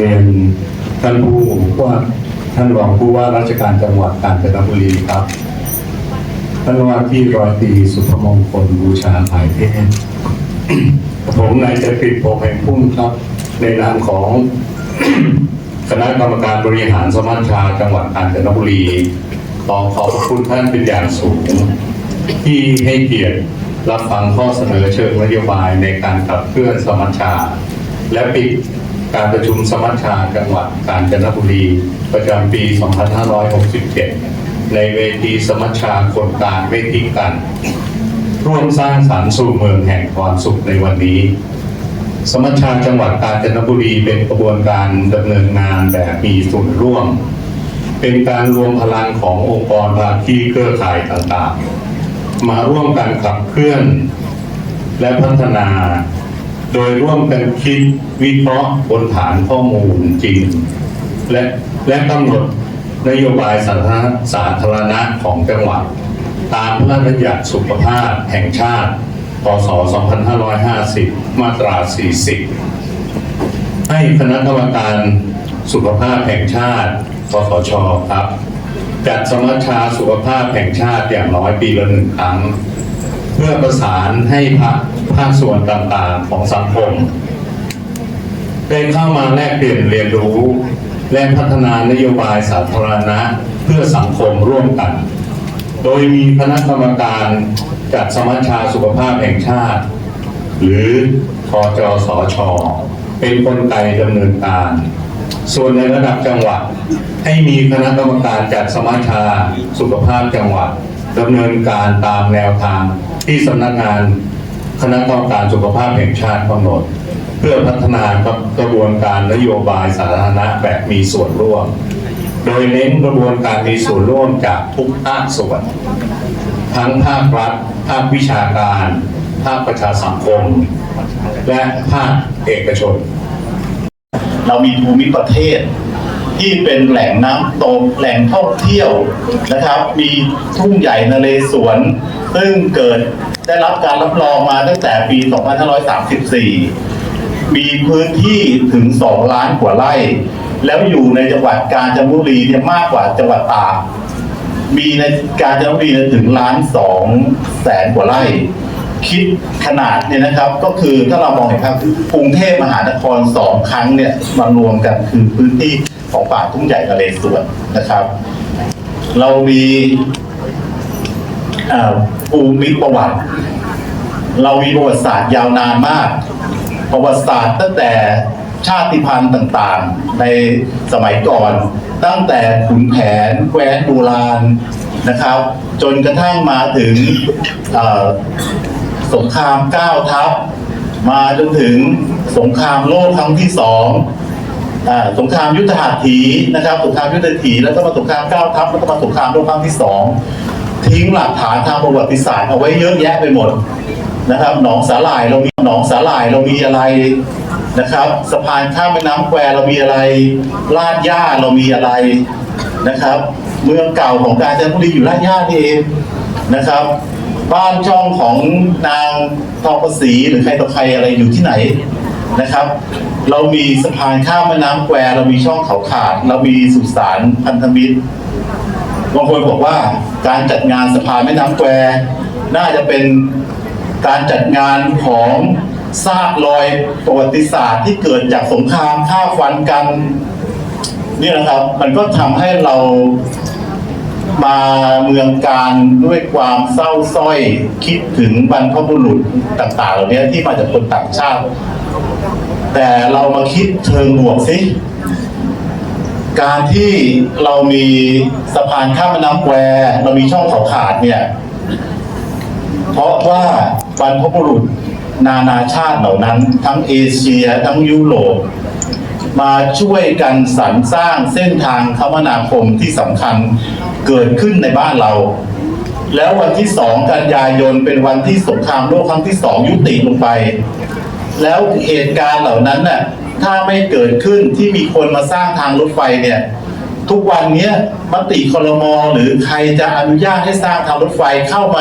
เรียนท่านผู้ว่าท่านรองผู้ว่าราชการจังหวัดกาญจนบุรีครับ ท่านว่าที่ร้อยตีสุภมงคลบูชาภายเทศผมนายจักริดโพแห่งพุ่มครับ ในนามของคณะกรรมการบริหารสมัชชาจังหวัดกาญจนบุรีขอขอบพระคุณท่านเป็นอย่างสูง ที่ให้เกียรติรับฟังข้อเสนอเชิงนโยบายในการขับเคลื่อนสมัชชา และปิด การประชุมสมัชชาจังหวัดกาญจนบุรี ประจำปี 2567 ในเวทีสมัชชาคนกลางเวทีกัน ร่วมสร้างสรรค์สู่เมืองแห่งความสุขในวันนี้ สมัชชาจังหวัดกาญจนบุรีเป็นกระบวนการดำเนินงานแบบมีส่วนร่วม เป็นการรวมพลังขององค์กรภาคีเครือข่ายต่างๆ มาร่วมกันขับเคลื่อน และพัฒนา โดยร่วมกันคิดวิเคราะห์บนฐานข้อมูลจริง และและกำหนดนโยบายสาธารณสาธารณะของจังหวัด ตามพระราชบัญญัติสุขภาพแห่งชาติ พศ 2550 มาตรา 40 ให้คณะกรรมการสุขภาพแห่งชาติคสช ครับ จัดสมัชชาสุขภาพแห่งชาติอย่างน้อยปีละหนึ่งครั้ง เพื่อประสานให้ภาค ภาคส่วนต่างๆของสังคม ได้เข้ามาแลกเปลี่ยนเรียนรู้ และพัฒนานโยบายสาธารณะเพื่อสังคมร่วมกัน โดยมีคณะกรรมการจัดสมัชชาสุขภาพแห่งชาติ หรือคจสชเป็นกลไกดำเนินการ ส่วนในระดับจังหวัดให้มีคณะกรรมการจัดสมัชชาสุขภาพจังหวัดดำเนินการตามแนวทางที่สำนักงาน คณะกรรมการสุขภาพแห่งชาติกำหนด เพื่อพัฒนากระบวนการนโยบายสาธารณะแบบมีส่วนร่วม โดยเน้นกระบวนการมีส่วนร่วมจากทุกภาคส่วน ทั้งภาครัฐ ภาควิชาการ ภาคประชาสังคม และภาคเอกชน เรามีภูมิประเทศ ที่เป็นแหล่งน้ำตกแหล่งท่องเที่ยวนะครับ มีทุ่งใหญ่นเรศวรซึ่งเกิดได้รับการรับรองมาตั้งแต่ปี 2534 มีพื้นที่ถึง 2 ล้านกว่าไร่ แล้วอยู่ในจังหวัดกาญจนบุรีเนี่ยมากกว่าจังหวัดตากมีในกาญจนบุรีเนี่ยถึงล้านสองแสนกว่าไร่ คิดขนาดเนี่ยนะครับ ก็คือถ้าเรามองเห็นครับกรุงเทพมหานครสองครั้งเนี่ยมารวมกันคือพื้นที่ ของป่าทุ่งใหญ่นเรศวรนะครับ เรามีภูมิประวัติ เรามีประวัติศาสตร์ยาวนานมาก ประวัติศาสตร์ตั้งแต่ชาติพันธุ์ต่างๆ ในสมัยก่อน ตั้งแต่ขุนแผนแคว้นโบราณนะครับ จนกระทั่งมาถึงสงครามเก้าทัพมาจนถึงสงครามโลกครั้งที่สอง สงครามยุทธหัตถีนะครับสงครามยุทธหัตถีแล้วก็มาสงครามเก้าทัพแล้วก็มาสงครามโลกครั้งที่สองทิ้งหลักฐานทางประวัติศาสตร์เอาไว้เยอะแยะไปหมดนะครับ หนองสาหร่ายเรามีหนองสาหร่ายเรามีอะไรนะครับสะพานข้ามแม่น้ำแควเรามีอะไรลาดย่าเรามีอะไรนะครับ เมืองเก่าของกาญจนบุรีอยู่ลาดย่านี่เองนะครับ บ้านช่องของนางทองประสีหรือใครต่อใครอะไรอยู่ที่ไหน นะครับ เรามีสะพานข้ามแม่น้ำแควเรามีช่องเขาขาด เรามีสุสานพันธมิตรบางคนบอกว่าการจัดงานสะพานแม่น้ำแควน่าจะเป็นการจัดงานของซากรอยประวัติศาสตร์ที่เกิดจากสงครามฆ่าฟันกันนี่นะครับ มันก็ทำให้เรามาเมืองการด้วยความเศร้าสร้อยคิดถึงบรรพบุรุษต่างๆ เหล่านี้ที่มาจากคนต่างชาติ แต่เรามาคิดเชิงบวกสิ การที่เรามีสะพานข้ามแม่น้ำแควเรามีช่องเขาขาดเนี่ย เพราะว่าบรรพบุรุษนานาชาติเหล่านั้น ทั้งเอเชีย ทั้งยุโรปมาช่วยกันสรรสร้างเส้นทางคมนาคมที่สำคัญเกิดขึ้นในบ้านเรา แล้ววันที่สองกันยายนเป็นวันที่สงครามโลกครั้งที่สองยุติลงไป แล้วเหตุการณ์เหล่านั้นน่ะถ้าไม่เกิดขึ้นที่มีคนมาสร้างทางรถไฟเนี่ย ทุกวันนี้มติคลมหรือใครจะอนุญาตให้สร้างทางรถไฟเข้ามา